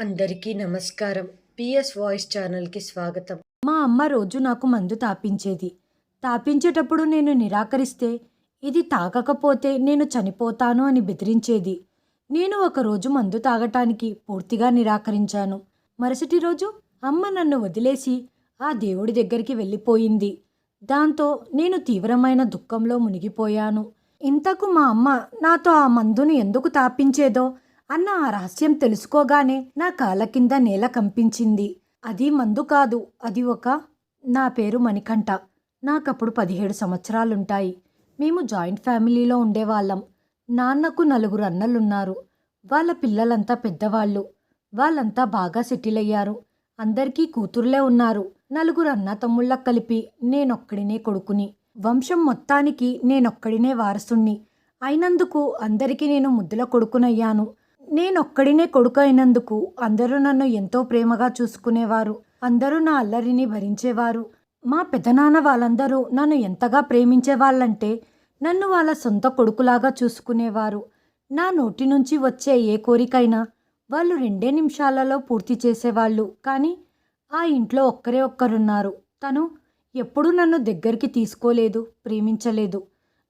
అందరికీ నమస్కారం. PS voice ఛానల్కి స్వాగతం. మా అమ్మ రోజు నాకు మందు తాపించేది. తాపించేటప్పుడు నేను నిరాకరిస్తే ఇది తాగకపోతే నేను చనిపోతాను అని బెదిరించేది. నేను ఒకరోజు మందు తాగటానికి పూర్తిగా నిరాకరించాను. మరుసటి రోజు అమ్మ నన్ను వదిలేసి ఆ దేవుడి దగ్గరికి వెళ్ళిపోయింది. దాంతో నేను తీవ్రమైన దుఃఖంలో మునిగిపోయాను. ఇంతకు మా అమ్మ నాతో ఆ మందును ఎందుకు తాపించేదో అన్న ఆ రహస్యం తెలుసుకోగానే నా కాళ్ళ కింద నేల కంపించింది. అది మందు కాదు అది ఒక నా పేరు మణికంఠ. నాకప్పుడు పదిహేడు సంవత్సరాలుంటాయి. మేము జాయింట్ ఫ్యామిలీలో ఉండేవాళ్ళం. నాన్నకు నలుగురు అన్నలున్నారు. వాళ్ళ పిల్లలంతా పెద్దవాళ్ళు. వాళ్ళంతా బాగా సెటిల్ అయ్యారు. అందరికీ కూతుర్లే ఉన్నారు. నలుగురు అన్న తమ్ముళ్ళ కలిపి నేనొక్కడినే కొడుకుని. వంశం మొత్తానికి నేనొక్కడినే వారసుణ్ణి. అయినందుకు అందరికీ నేను ముద్దుల కొడుకునయ్యాను. నేనొక్కడినే కొడుకు అయినందుకు అందరూ నన్ను ఎంతో ప్రేమగా చూసుకునేవారు. అందరూ నా అల్లరిని భరించేవారు. మా పెదనాన్న వాళ్ళందరూ నన్ను ఎంతగా ప్రేమించేవాళ్ళంటే నన్ను వాళ్ళ సొంత కొడుకులాగా చూసుకునేవారు. నా నోటి నుంచి వచ్చే ఏ కోరికైనా వాళ్ళు రెండే నిమిషాలలో పూర్తి చేసేవాళ్ళు. కానీ ఆ ఇంట్లో ఒక్కరే ఒక్కరున్నారు. తను ఎప్పుడూ నన్ను దగ్గరికి తీసుకోలేదు ప్రేమించలేదు.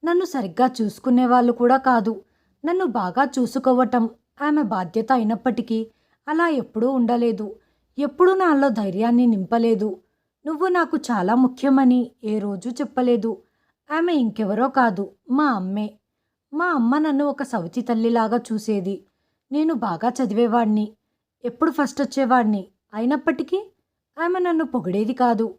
నన్ను సరిగ్గా చూసుకునేవాళ్ళు కూడా కాదు. నన్ను బాగా చూసుకోవటం ఆమె బాధ్యత అయినప్పటికీ అలా ఎప్పుడూ ఉండలేదు. ఎప్పుడూ నాలో ధైర్యాన్ని నింపలేదు. నువ్వు నాకు చాలా ముఖ్యమని ఏ రోజు చెప్పలేదు. ఆమె ఇంకెవరో కాదు మా అమ్మే. మా అమ్మ నన్ను ఒక సవితి తల్లిలాగా చూసేది. నేను బాగా చదివేవాడిని. ఎప్పుడు ఫస్ట్ వచ్చేవాడిని. అయినప్పటికీ ఆమె నన్ను పొగిడేది కాదు.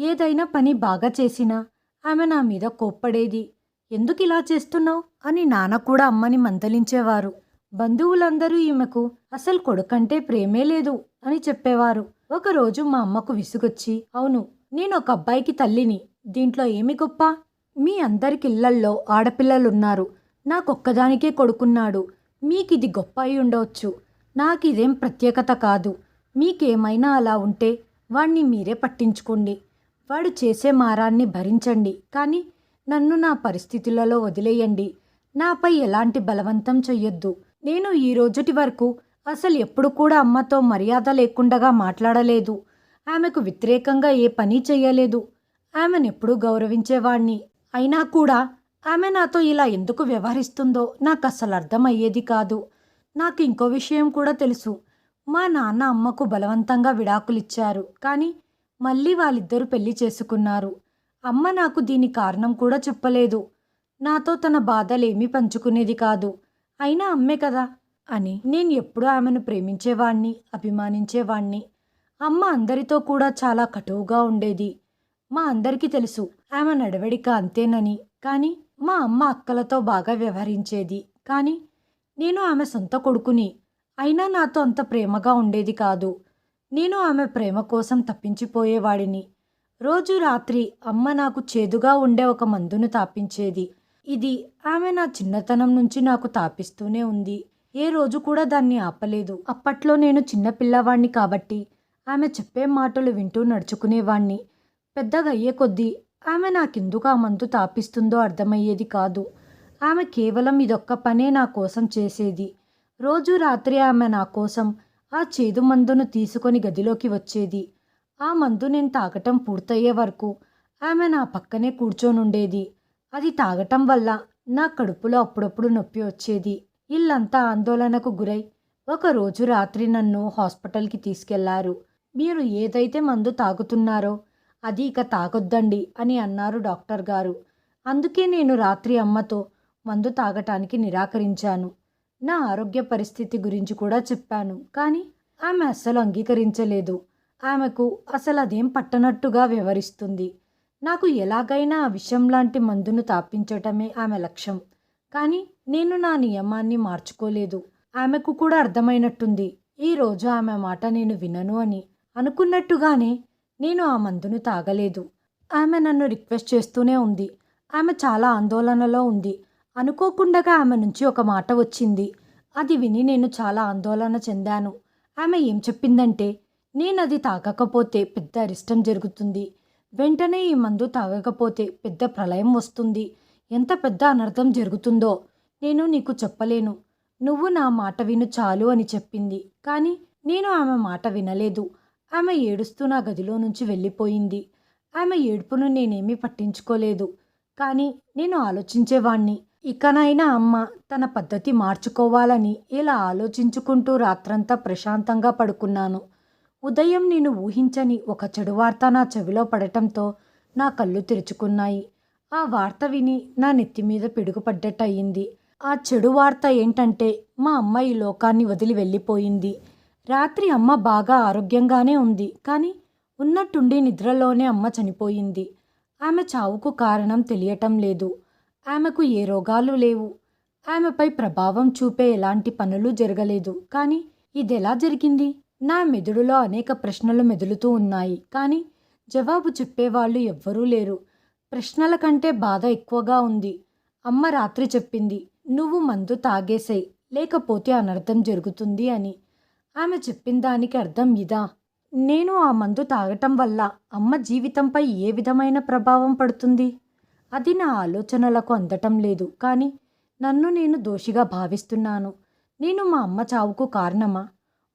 ఏదైనా పని బాగా చేసినా ఆమె నా మీద కోప్పడేది. ఎందుకు ఇలా చేస్తున్నావు? అని నాన్న కూడా అమ్మని మందలించేవారు. బంధువులందరూ ఈమెకు అసలు కొడుకంటే ప్రేమే లేదు అని చెప్పేవారు. ఒకరోజు మా అమ్మకు విసుగొచ్చి అవును నేను ఒక అబ్బాయికి తల్లిని. దీంట్లో ఏమి గొప్ప? మీ అందరికి ఇళ్ళల్లో ఆడపిల్లలున్నారు. నాకొక్కదానికే కొడుకున్నాడు. మీకిది గొప్ప అయి ఉండవచ్చు నాకిదేం ప్రత్యేకత కాదు. మీకేమైనా అలా ఉంటే వాణ్ణి మీరే పట్టించుకోండి. వాడు చేసే మారాన్ని భరించండి. కానీ నన్ను నా పరిస్థితులలో వదిలేయండి. నాపై ఎలాంటి బలవంతం చెయ్యొద్దు. నేను ఈ రోజుటి వరకు అసలు ఎప్పుడు కూడా అమ్మతో మర్యాద లేకుండగా మాట్లాడలేదు. ఆమెకు వ్యతిరేకంగా ఏ పని చేయలేదు ఆమెనెప్పుడూ గౌరవించేవాణ్ణి. అయినా కూడా ఆమె నాతో ఇలా ఎందుకు వ్యవహరిస్తుందో నాకు అసలు అర్థమయ్యేది కాదు. నాకు ఇంకో విషయం కూడా తెలుసు. మా నాన్న అమ్మకు బలవంతంగా విడాకులిచ్చారు. కానీ మళ్ళీ వాళ్ళిద్దరూ పెళ్ళి చేసుకున్నారు. అమ్మ నాకు దీని కారణం కూడా చెప్పలేదు. నాతో తన బాధలేమీ పంచుకునేది కాదు. అయినా అమ్మే కదా అని నేను ఎప్పుడూ ఆమెను ప్రేమించేవాణ్ణి అభిమానించేవాణ్ణి. అమ్మ అందరితో కూడా చాలా కటువుగా ఉండేది. మా అందరికీ తెలుసు ఆమె నడవడిక అంతేనని. కానీ మా అమ్మ అక్కలతో బాగా వ్యవహరించేది. కానీ నేను ఆమె సొంత కొడుకుని అయినా నాతో అంత ప్రేమగా ఉండేది కాదు. నేను ఆమె ప్రేమ కోసం తప్పించిపోయేవాడిని. రోజు రాత్రి అమ్మ నాకు చేదుగా ఉండే ఒక మందును తాపించేది. ఇది ఆమె నా చిన్నతనం నుంచి నాకు తాపిస్తూనే ఉంది. ఏ రోజు కూడా దాన్ని ఆపలేదు. అప్పట్లో నేను చిన్న పిల్లవాణ్ణి కాబట్టి ఆమె చెప్పే మాటలు వింటూ నడుచుకునేవాణ్ణి. పెద్దగా అయ్యే కొద్దీ ఆమె నాకెందుకు ఆ మందు తాపిస్తుందో అర్థమయ్యేది కాదు. ఆమె కేవలం ఇదొక్క పనే నా కోసం చేసేది. రోజు రాత్రి ఆమె నా కోసం ఆ చేదు మందును తీసుకొని గదిలోకి వచ్చేది. ఆ మందు నేను తాగటం పూర్తయ్యే వరకు ఆమె నా పక్కనే కూర్చొనుండేది. అది తాగటం వల్ల నా కడుపులో అప్పుడప్పుడు నొప్పి వచ్చేది. ఇల్లంతా ఆందోళనకు గురై ఒకరోజు రాత్రి నన్ను హాస్పిటల్కి తీసుకెళ్ళారు. మీరు ఏదైతే మందు తాగుతున్నారో అది ఇక తాగొద్దండి అని అన్నారు డాక్టర్ గారు. అందుకే నేను రాత్రి అమ్మతో మందు తాగటానికి నిరాకరించాను. నా ఆరోగ్య పరిస్థితి గురించి కూడా చెప్పాను కానీ ఆమె అస్సలు అంగీకరించలేదు. ఆమెకు అసలు అదేం పట్టనట్టుగా వివరిస్తుంది నాకు ఎలాగైనా ఆ విషం లాంటి మందును తాపించటమే ఆమె లక్ష్యం. కానీ నేను నా నియమాన్ని మార్చుకోలేదు. ఆమెకు కూడా అర్థమైనట్టుంది. ఈ రోజు ఆమె మాట నేను వినను అని అనుకున్నట్టుగానే నేను ఆ మందును తాగలేదు. ఆమె నన్ను రిక్వెస్ట్ చేస్తూనే ఉంది. ఆమె చాలా ఆందోళనలో ఉంది. అనుకోకుండా ఆమె నుంచి ఒక మాట వచ్చింది. అది విని నేను చాలా ఆందోళన చెందాను. ఆమె ఏం చెప్పిందంటే నేను అది తాగకపోతే పెద్ద అరిష్టం జరుగుతుంది. వెంటనే ఈ మందు తాగకపోతే పెద్ద ప్రళయం వస్తుంది. ఎంత పెద్ద అనర్థం జరుగుతుందో నేను నీకు చెప్పలేను. నువ్వు నా మాట విను చాలు అని చెప్పింది. కానీ నేను ఆమె మాట వినలేదు. ఆమె ఏడుస్తూ నా గదిలో నుంచి వెళ్ళిపోయింది. ఆమె ఏడుపును నేనేమీ పట్టించుకోలేదు. కానీ నేను ఆలోచించేవాణ్ణి. ఇకనైనా అమ్మ తన పద్ధతి మార్చుకోవాలని ఇలా ఆలోచించుకుంటూ రాత్రంతా ప్రశాంతంగా పడుకున్నాను. ఉదయం నేను ఊహించని ఒక చెడు వార్త నా చెవిలో పడటంతో నా కళ్ళు తెరుచుకున్నాయి. ఆ వార్త విని నా నెత్తి మీద పిడుగుపడ్డట్టయింది. ఆ చెడు వార్త ఏంటంటే మా అమ్మ ఈ లోకాన్ని వదిలి వెళ్ళిపోయింది. రాత్రి అమ్మ బాగా ఆరోగ్యంగానే ఉంది కానీ ఉన్నట్టుండి నిద్రలోనే అమ్మ చనిపోయింది. ఆమె చావుకు కారణం తెలియటం లేదు. ఆమెకు ఏ రోగాలు లేవు. ఆమెపై ప్రభావం చూపే ఎలాంటి పనులు జరగలేదు. కానీ ఇదెలా జరిగింది? నా మెదడులో అనేక ప్రశ్నలు మెదులుతూ ఉన్నాయి కానీ జవాబు చెప్పేవాళ్ళు ఎవ్వరూ లేరు. ప్రశ్నల కంటే బాధ ఎక్కువగా ఉంది. అమ్మ రాత్రి చెప్పింది నువ్వు మందు తాగేసాయి లేకపోతే అనర్థం జరుగుతుంది అని. ఆమె చెప్పిన దానికి అర్థం ఇదా? నేను ఆ మందు తాగటం వల్ల అమ్మ జీవితంపై ఏ విధమైన ప్రభావం పడుతుంది? అది నా ఆలోచనలకు అందటం లేదు కానీ నన్ను నేను దోషిగా భావిస్తున్నాను. నేను మా అమ్మ చావుకు కారణమా?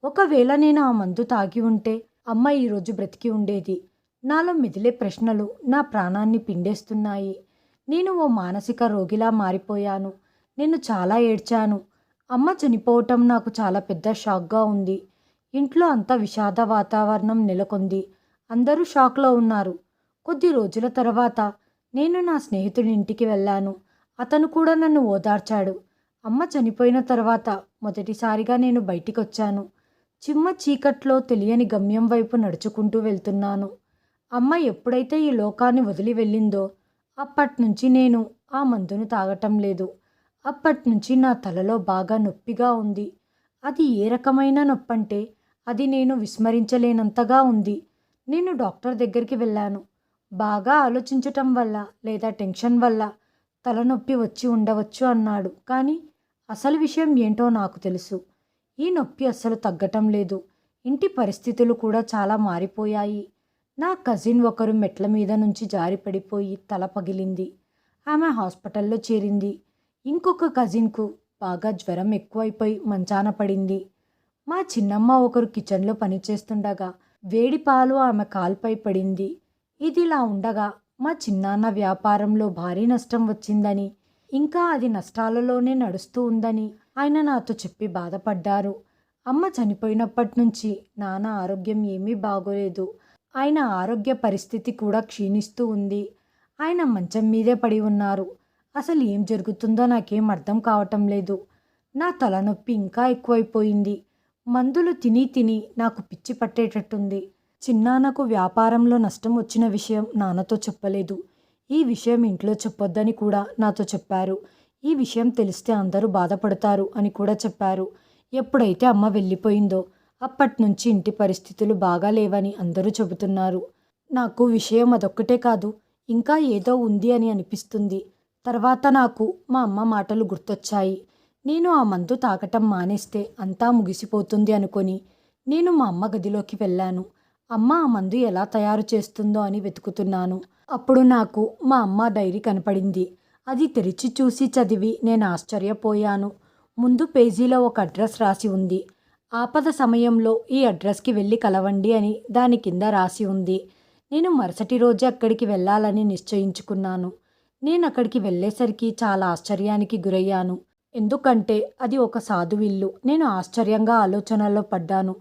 ఒకవేళ నేను ఆ మందు తాగి ఉంటే అమ్మ ఈరోజు బ్రతికి ఉండేది. నాలో మిదిలే ప్రశ్నలు నా ప్రాణాన్ని పిండేస్తున్నాయి. నేను ఓ మానసిక రోగిలా మారిపోయాను. నేను చాలా ఏడ్చాను. అమ్మ చనిపోవటం నాకు చాలా పెద్ద షాక్గా ఉంది. ఇంట్లో అంతా విషాద వాతావరణం నెలకొంది. అందరూ షాక్లో ఉన్నారు. కొద్ది రోజుల తర్వాత నేను నా స్నేహితుడి ఇంటికి వెళ్ళాను. అతను కూడా నన్ను ఓదార్చాడు. అమ్మ చనిపోయిన తర్వాత మొదటిసారిగా నేను బయటికి వచ్చాను చిమ్మ చీకట్లో తెలియని గమ్యం వైపు నడుచుకుంటూ వెళ్తున్నాను. అమ్మ ఎప్పుడైతే ఈ లోకాన్ని వదిలి వెళ్ళిందో అప్పట్నుంచి నేను ఆ మందును తాగటం లేదు. అప్పట్నుంచి నా తలలో బాగా నొప్పిగా ఉంది. అది ఏ రకమైన నొప్పంటే అది నేను విస్మరించలేనంతగా ఉంది. నేను డాక్టర్ దగ్గరికి వెళ్ళాను. బాగా ఆలోచించటం వల్ల లేదా టెన్షన్ వల్ల తలనొప్పి వచ్చి ఉండవచ్చు అన్నాడు. కానీ అసలు విషయం ఏంటో నాకు తెలుసు. ఈ నొప్పి అస్సలు తగ్గటం లేదు. ఇంటి పరిస్థితులు కూడా చాలా మారిపోయాయి. నా కజిన్ ఒకరు మెట్ల మీద నుంచి జారి పడిపోయి తల పగిలింది. ఆమె హాస్పిటల్లో చేరింది. ఇంకొక కజిన్కు బాగా జ్వరం ఎక్కువైపోయి మంచాన పడింది. మా చిన్నమ్మ ఒకరు కిచెన్లో పనిచేస్తుండగా వేడి పాలు ఆమె కాల్పై పడింది. ఇదిలా ఉండగా మా చిన్నాన్న వ్యాపారంలో భారీ నష్టం వచ్చిందని ఇంకా అది నష్టాలలోనే నడుస్తూ ఉందని ఆయన నాతో చెప్పి బాధపడ్డారు. అమ్మ చనిపోయినప్పటి నుంచి నాన్న ఆరోగ్యం ఏమీ బాగోలేదు. ఆయన ఆరోగ్య పరిస్థితి కూడా క్షీణిస్తూ ఉంది. ఆయన మంచం మీదే పడి ఉన్నారు. అసలు ఏం జరుగుతుందో నాకేం అర్థం కావటం లేదు. నా తలనొప్పి ఇంకా ఎక్కువైపోయింది. మందులు తిని తిని నాకు పిచ్చి పట్టేటట్టుంది. చిన్నాన్నకు వ్యాపారంలో నష్టం వచ్చిన విషయం నాన్నతో చెప్పలేదు. ఈ విషయం ఇంట్లో చెప్పొద్దని కూడా నాతో చెప్పారు. ఈ విషయం తెలిస్తే అందరూ బాధపడతారు అని కూడా చెప్పారు. ఎప్పుడైతే అమ్మ వెళ్ళిపోయిందో అప్పటి నుంచి ఇంటి పరిస్థితులు బాగా లేవని అందరూ చెబుతున్నారు. నాకు విషయం అదొక్కటే కాదు ఇంకా ఏదో ఉంది అని అనిపిస్తుంది. తర్వాత నాకు మా అమ్మ మాటలు గుర్తొచ్చాయి. నేను ఆ మందు తాగటం మానేస్తే అంతా ముగిసిపోతుంది అనుకొని నేను మా అమ్మ గదిలోకి వెళ్ళాను. అమ్మ ఆ మందు ఎలా తయారు చేస్తుందో అని వెతుకుతున్నాను. అప్పుడు నాకు మా అమ్మ డైరీ కనపడింది. అది తెరిచి చూసి చదివి నేను ఆశ్చర్యపోయాను. ముందు పేజీలో ఒక అడ్రస్ రాసి ఉంది. ఆపద సమయంలో ఈ అడ్రస్కి వెళ్ళి కలవండి అని దాని కింద రాసి ఉంది. నేను మరుసటి రోజే అక్కడికి వెళ్ళాలని నిశ్చయించుకున్నాను. నేను అక్కడికి వెళ్ళేసరికి చాలా ఆశ్చర్యానికి గురయ్యాను. ఎందుకంటే అది ఒక సాధువిల్లు నేను ఆశ్చర్యంగా ఆలోచనలో పడ్డాను.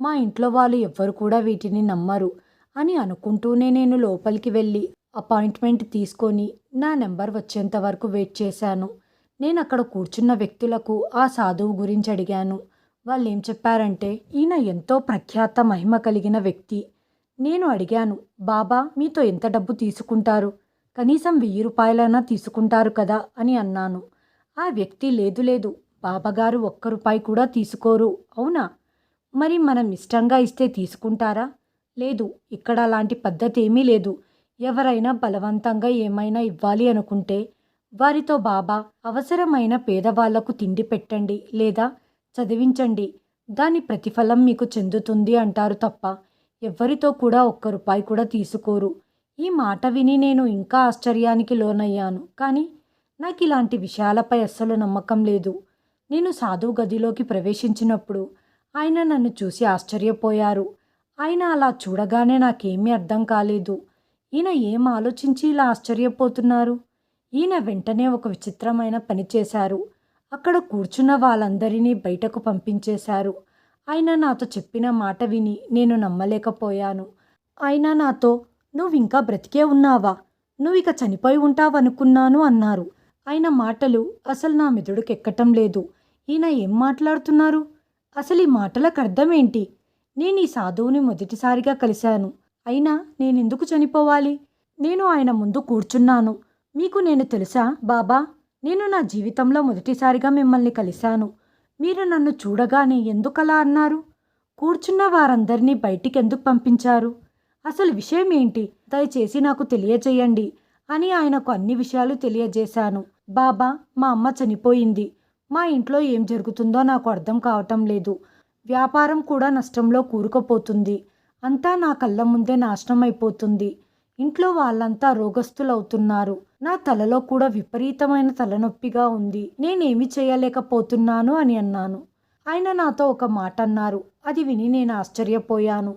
మా ఇంట్లో వాళ్ళు ఎవ్వరు కూడా వీటిని నమ్మరు అని అనుకుంటూనే నేను లోపలికి వెళ్ళి అపాయింట్మెంట్ తీసుకొని నా నెంబర్ వచ్చేంత వరకు వెయిట్ చేశాను. నేను అక్కడ కూర్చున్న వ్యక్తులకు ఆ సాధువు గురించి అడిగాను. వాళ్ళు ఏం చెప్పారంటే ఈయన ఎంతో ప్రఖ్యాత మహిమ కలిగిన వ్యక్తి. నేను అడిగాను బాబా మీతో ఎంత డబ్బు తీసుకుంటారు? కనీసం వెయ్యి రూపాయలైనా తీసుకుంటారు కదా? అని అన్నాను. ఆ వ్యక్తి లేదు లేదు బాబాగారు ఒక్క రూపాయి కూడా తీసుకోరు. అవునా? మరి మనం ఇష్టంగా ఇస్తే తీసుకుంటారా? లేదు ఇక్కడ అలాంటి పద్ధతి ఏమీ లేదు. ఎవరైనా బలవంతంగా ఏమైనా ఇవ్వాలి అనుకుంటే వారితో బాబా అవసరమైన పేదవాళ్ళకు తిండి పెట్టండి లేదా చదివించండి. దాని ప్రతిఫలం మీకు చెందుతుంది అంటారు తప్ప ఎవ్వరితో కూడా ఒక్క రూపాయి కూడా తీసుకోరు. ఈ మాట విని నేను ఇంకా ఆశ్చర్యానికి లోనయ్యాను. కానీ నాకు ఇలాంటి విషయాలపై అస్సలు నమ్మకం లేదు. నేను సాధువు గదిలోకి ప్రవేశించినప్పుడు ఆయన నన్ను చూసి ఆశ్చర్యపోయారు. ఆయన అలా చూడగానే నాకేమీ అర్థం కాలేదు. ఈయన ఏం ఆలోచించి ఇలా ఆశ్చర్యపోతున్నారు? ఈయన వెంటనే ఒక విచిత్రమైన పని చేశారు. అక్కడ కూర్చున్న వాళ్ళందరినీ బయటకు పంపించేశారు. ఆయన నాతో చెప్పిన మాట విని నేను నమ్మలేకపోయాను. ఆయన నాతో నువ్వు ఇంకా బ్రతికే ఉన్నావా? నువ్వు ఇక చనిపోయి ఉంటావనుకున్నాను అన్నారు. ఆయన మాటలు అసలు నా మెదడుకు ఎక్కటం లేదు. ఈయన ఏం మాట్లాడుతున్నారు? అసలు ఈ మాటలకు అర్థం ఏంటి? నేను ఈ సాధువుని మొదటిసారిగా కలిశాను. అయినా నేనెందుకు చనిపోవాలి? నేను ఆయన ముందు కూర్చున్నాను. మీకు నేను తెలుసా బాబా? నేను నా జీవితంలో మొదటిసారిగా మిమ్మల్ని కలిశాను. మీరు నన్ను చూడగానే ఎందుకలా అన్నారు? కూర్చున్న వారందరినీ బయటికి ఎందుకు పంపించారు? అసలు విషయం ఏంటి దయచేసి నాకు తెలియజేయండి అని ఆయనకు అన్ని విషయాలు తెలియజేశాను. బాబా మా అమ్మ చనిపోయింది. మా ఇంట్లో ఏం జరుగుతుందో నాకు అర్థం కావటం లేదు. వ్యాపారం కూడా నష్టంలో కూరుకుపోతుంది. అంతా నా కళ్ళ ముందే నాశనం అయిపోతుంది ఇంట్లో వాళ్ళంతా రోగస్తులవుతున్నారు. నా తలలో కూడా విపరీతమైన తలనొప్పిగా ఉంది. నేనేమి చేయలేకపోతున్నాను అని అన్నాను. ఆయన నాతో ఒక మాట అన్నారు అది విని నేను ఆశ్చర్యపోయాను.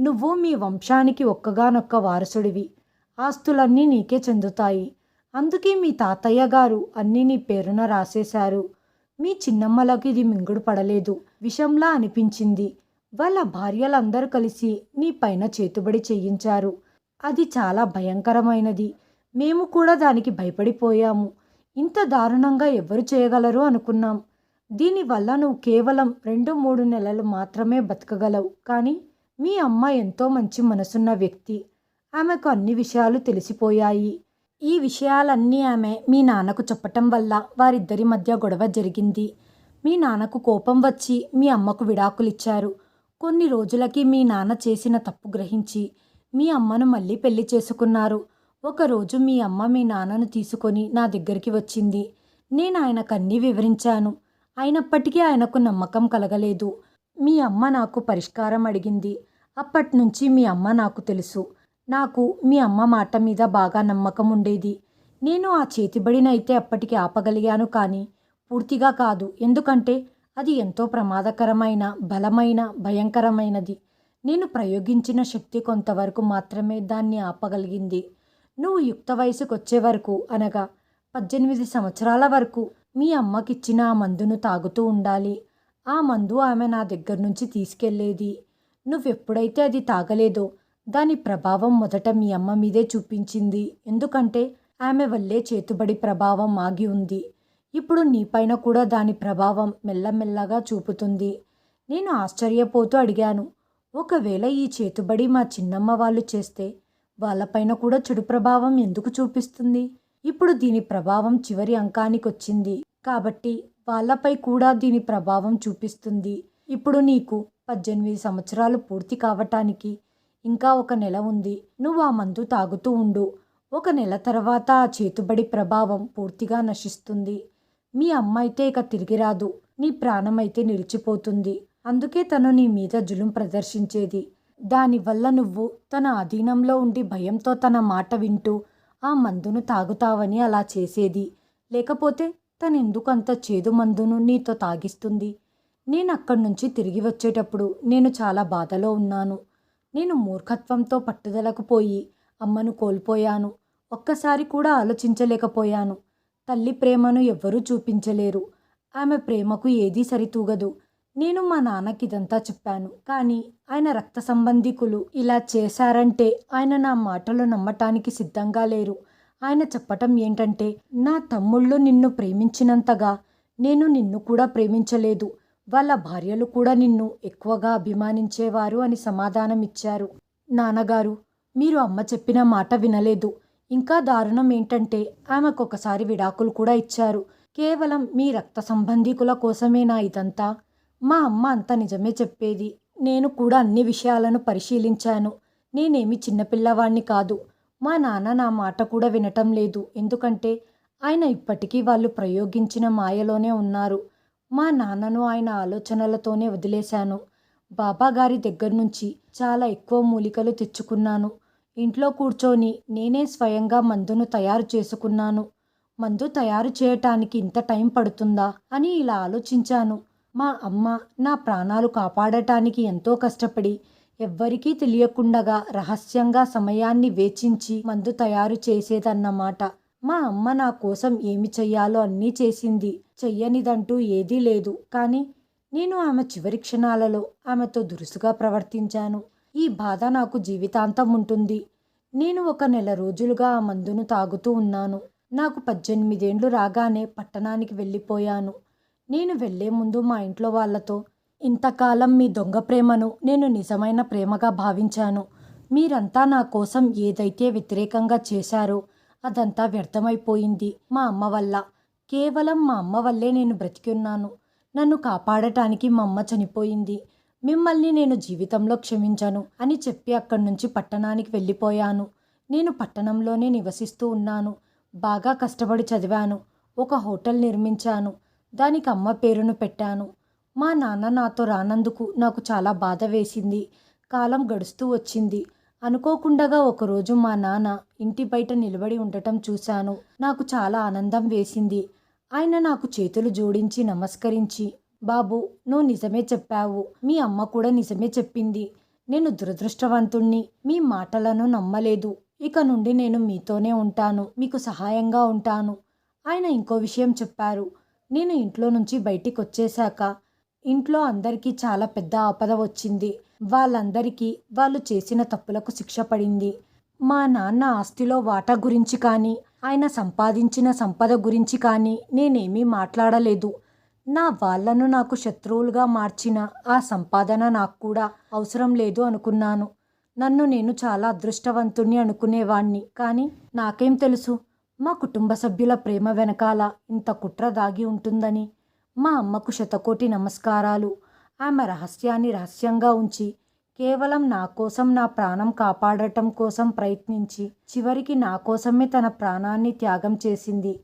నువ్వు మీ వంశానికి ఒక్కగానొక్క వారసుడివి. ఆస్తులన్నీ నీకే చెందుతాయి. అందుకే మీ తాతయ్య గారు అన్నీ నీ పేరున రాసేశారు. మీ చిన్నమ్మలకు ఇది మింగుడు పడలేదు. విషంలా అనిపించింది. వాళ్ళ భార్యలందరూ కలిసి నీ పైన చేతుబడి చేయించారు. అది చాలా భయంకరమైనది. మేము కూడా దానికి భయపడిపోయాము. ఇంత దారుణంగా ఎవరు చేయగలరు అనుకున్నాం. దీనివల్ల నువ్వు కేవలం రెండు మూడు నెలలు మాత్రమే బతకగలవు. కానీ మీ అమ్మ ఎంతో మంచి మనసున్న వ్యక్తి. ఆమెకు అన్ని విషయాలు తెలిసిపోయాయి. ఈ విషయాలన్నీ ఆమె మీ నాన్నకు చెప్పటం వల్ల వారిద్దరి మధ్య గొడవ జరిగింది. మీ నాన్నకు కోపం వచ్చి మీ అమ్మకు విడాకులిచ్చారు. కొన్ని రోజులకి మీ నాన్న చేసిన తప్పు గ్రహించి మీ అమ్మను మళ్ళీ పెళ్ళి చేసుకున్నారు. ఒకరోజు మీ అమ్మ మీ నాన్నను తీసుకొని నా దగ్గరికి వచ్చింది. నేను ఆయనకు అన్నీ వివరించాను. అయినప్పటికీ ఆయనకు నమ్మకం కలగలేదు. మీ అమ్మ నాకు పరిష్కారం అడిగింది. అప్పటి నుంచి మీ అమ్మ నాకు తెలుసు. నాకు మీ అమ్మ మాట మీద బాగా నమ్మకం ఉండేది. నేను ఆ చేతిబడినైతే అప్పటికి ఆపగలిగాను కానీ పూర్తిగా కాదు. ఎందుకంటే అది ఎంతో ప్రమాదకరమైన బలమైన భయంకరమైనది. నేను ప్రయోగించిన శక్తి కొంతవరకు మాత్రమే దాన్ని ఆపగలిగింది. నువ్వు యుక్త వయసుకు వచ్చే వరకు అనగా పద్దెనిమిది సంవత్సరాల వరకు మీ అమ్మకిచ్చిన ఆ మందును తాగుతూ ఉండాలి. ఆ మందు ఆమె నా దగ్గర నుంచి తీసుకెళ్ళేది నువ్వెప్పుడైతే అది తాగలేదో దాని ప్రభావం మొదట మీ అమ్మ మీదే చూపించింది. ఎందుకంటే ఆమె వల్లే చేతుబడి ప్రభావం ఆగి ఉంది. ఇప్పుడు నీపైన కూడా దాని ప్రభావం మెల్లమెల్లగా చూపుతుంది. నేను ఆశ్చర్యపోతూ అడిగాను ఒకవేళ ఈ చేతుబడి మా చిన్నమ్మ వాళ్ళు చేస్తే వాళ్ళపైన కూడా చెడు ప్రభావం ఎందుకు చూపిస్తుంది? ఇప్పుడు దీని ప్రభావం చివరి అంకానికి వచ్చింది కాబట్టి వాళ్ళపై కూడా దీని ప్రభావం చూపిస్తుంది. ఇప్పుడు నీకు పద్దెనిమిది సంవత్సరాలు పూర్తి కావటానికి ఇంకా ఒక నెల ఉంది. నువ్వు ఆ మందు తాగుతూ ఉండు. ఒక నెల తర్వాత ఆ చేతుబడి ప్రభావం పూర్తిగా నశిస్తుంది. మీ అమ్మ అయితే ఇక తిరిగి రాదు నీ ప్రాణమైతే నిలిచిపోతుంది. అందుకే తను నీ మీద జులుం ప్రదర్శించేది. దానివల్ల నువ్వు తన అధీనంలో ఉండి భయంతో తన మాట వింటూ ఆ మందును తాగుతావని అలా చేసేది. లేకపోతే తనెందుకు అంత చేదు మందును నీతో తాగిస్తుంది? నేను అక్కడి నుంచి తిరిగి వచ్చేటప్పుడు నేను చాలా బాధలో ఉన్నాను. నేను మూర్ఖత్వంతో పట్టుదలకు పోయి అమ్మను కోల్పోయాను. ఒక్కసారి కూడా ఆలోచించలేకపోయాను. తల్లి ప్రేమను ఎవ్వరూ చూపించలేరు. ఆమె ప్రేమకు ఏదీ సరితూగదు. నేను మా నాన్నకి ఇదంతా చెప్పాను. కానీ ఆయన రక్త సంబంధికులు ఇలా చేశారంటే ఆయన నా మాటలు నమ్మటానికి సిద్ధంగా లేరు. ఆయన చెప్పటం ఏంటంటే నా తమ్ముళ్ళు నిన్ను ప్రేమించినంతగా నేను నిన్ను కూడా ప్రేమించలేదు. వాళ్ళ భార్యలు కూడా నిన్ను ఎక్కువగా అభిమానించేవారు అని సమాధానం ఇచ్చారు నాన్నగారు మీరు అమ్మ చెప్పిన మాట వినలేదు. ఇంకా దారుణం ఏంటంటే ఆమెకు ఒకసారి విడాకులు కూడా ఇచ్చారు. కేవలం మీ రక్త సంబంధికుల కోసమేనా ఇదంతా? మా అమ్మ అంత నిజమే చెప్పేది. నేను కూడా అన్ని విషయాలను పరిశీలించాను. నేనేమి చిన్నపిల్లవాణ్ణి కాదు. మా నాన్న నా మాట కూడా వినటం లేదు. ఎందుకంటే ఆయన ఇప్పటికీ వాళ్ళు ప్రయోగించిన మాయలోనే ఉన్నారు. మా నాన్నను ఆయన ఆలోచనలతోనే వదిలేశాను. బాబా గారి దగ్గర నుంచి చాలా ఎక్కువ మూలికలు తెచ్చుకున్నాను. ఇంట్లో కూర్చొని నేనే స్వయంగా మందును తయారు చేసుకున్నాను. మందు తయారు చేయటానికి ఇంత టైం పడుతుందా అని ఇలా ఆలోచించాను. మా అమ్మ నా ప్రాణాలు కాపాడటానికి ఎంతో కష్టపడి ఎవ్వరికీ తెలియకుండగా రహస్యంగా సమయాన్ని వేచించి మందు తయారు చేసేదన్నమాట. మా అమ్మ నా కోసం ఏమి చెయ్యాలో అన్నీ చేసింది. చెయ్యనిదంటూ ఏదీ లేదు. కానీ నేను ఆమె చివరి క్షణాలలో ఆమెతో దురుసుగా ప్రవర్తించాను. ఈ బాధ నాకు జీవితాంతం ఉంటుంది. నేను ఒక నెల రోజులుగా ఆ మందును తాగుతూ ఉన్నాను. నాకు పద్దెనిమిదేండ్లు రాగానే పట్టణానికి వెళ్ళిపోయాను. నేను వెళ్ళే ముందు మా ఇంట్లో వాళ్ళతో ఇంతకాలం మీ దొంగ ప్రేమను నేను నిజమైన ప్రేమగా భావించాను. మీరంతా నా కోసం ఏదైతే వ్యతిరేకంగా చేశారో అదంతా వ్యర్థమైపోయింది. మా అమ్మ వల్ల కేవలం మా అమ్మ వల్లే నేను బ్రతికి ఉన్నాను. నన్ను కాపాడటానికి మా అమ్మ చనిపోయింది. మిమ్మల్ని నేను జీవితంలో క్షమించను అని చెప్పి అక్కడి నుంచి పట్టణానికి వెళ్ళిపోయాను. నేను పట్టణంలోనే నివసిస్తూ ఉన్నాను. బాగా కష్టపడి చదివాను. ఒక హోటల్ నిర్మించాను. దానికి అమ్మ పేరును పెట్టాను. మా నాన్న నాతో రానందుకు నాకు చాలా బాధ వేసింది. కాలం గడుస్తూ వచ్చింది. అనుకోకుండగా ఒకరోజు మా నాన్న ఇంటి బయట నిలబడి ఉండటం చూశాను. నాకు చాలా ఆనందం వేసింది. ఆయన నాకు చేతులు జోడించి నమస్కరించి బాబు నువ్వు నిజమే చెప్పావు. మీ అమ్మ కూడా నిజమే చెప్పింది. నేను దురదృష్టవంతుణ్ణి. మీ మాటలను నమ్మలేదు. ఇక నుండి నేను మీతోనే ఉంటాను. మీకు సహాయంగా ఉంటాను. ఆయన ఇంకో విషయం చెప్పారు. నేను ఇంట్లో నుంచి బయటికి వచ్చేశాక ఇంట్లో అందరికీ చాలా పెద్ద ఆపద వచ్చింది. వాళ్ళందరికీ వాళ్ళు చేసిన తప్పులకు శిక్ష పడింది. మా నాన్న ఆస్తిలో వాటా గురించి కానీ ఆయన సంపాదించిన సంపద గురించి కానీ నేనేమీ మాట్లాడలేదు. నా వాళ్ళను నాకు శత్రువులుగా మార్చిన ఆ సంపాదన నాకు కూడా అవసరం లేదు అనుకున్నాను. నన్ను నేను చాలా అదృష్టవంతుణ్ణి అనుకునేవాణ్ణి. కానీ నాకేం తెలుసు? మా కుటుంబ సభ్యుల ప్రేమ వెనకాల ఇంత కుట్ర దాగి ఉంటుందని. మా అమ్మకు శతకోటి నమస్కారాలు. ఆమె రహస్యాన్ని రహస్యంగా ఉంచి కేవలం నా కోసం నా ప్రాణం కాపాడటం కోసం ప్రయత్నించి చివరికి నా కోసమే తన ప్రాణాన్ని త్యాగం చేసింది.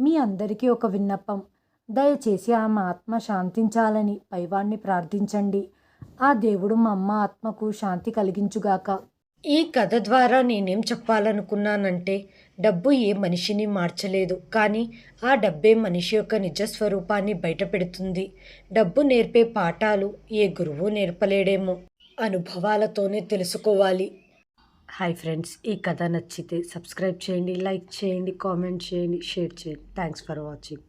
మీ అందరికీ ఒక విన్నపం. దయచేసి ఆమె ఆత్మ శాంతించాలని పైవాణ్ణి ప్రార్థించండి. ఆ దేవుడు మా అమ్మ ఆత్మకు శాంతి కలిగించుగాక. ఈ కథ ద్వారా నేనేం చెప్పాలనుకున్నానంటే డబ్బు ఏ మనిషిని మార్చలేదు. కానీ ఆ డబ్బే మనిషి యొక్క నిజ స్వరూపాన్ని బయటపెడుతుంది. డబ్బు నేర్పే పాఠాలు ఏ గురువు నేర్పలేడేమో అనుభవాలతోనే తెలుసుకోవాలి. హాయ్ ఫ్రెండ్స్ ఈ కథ నచ్చితే సబ్స్క్రైబ్ చేయండి లైక్ చేయండి కామెంట్ చేయండి షేర్ చేయండి. Thanks for watching.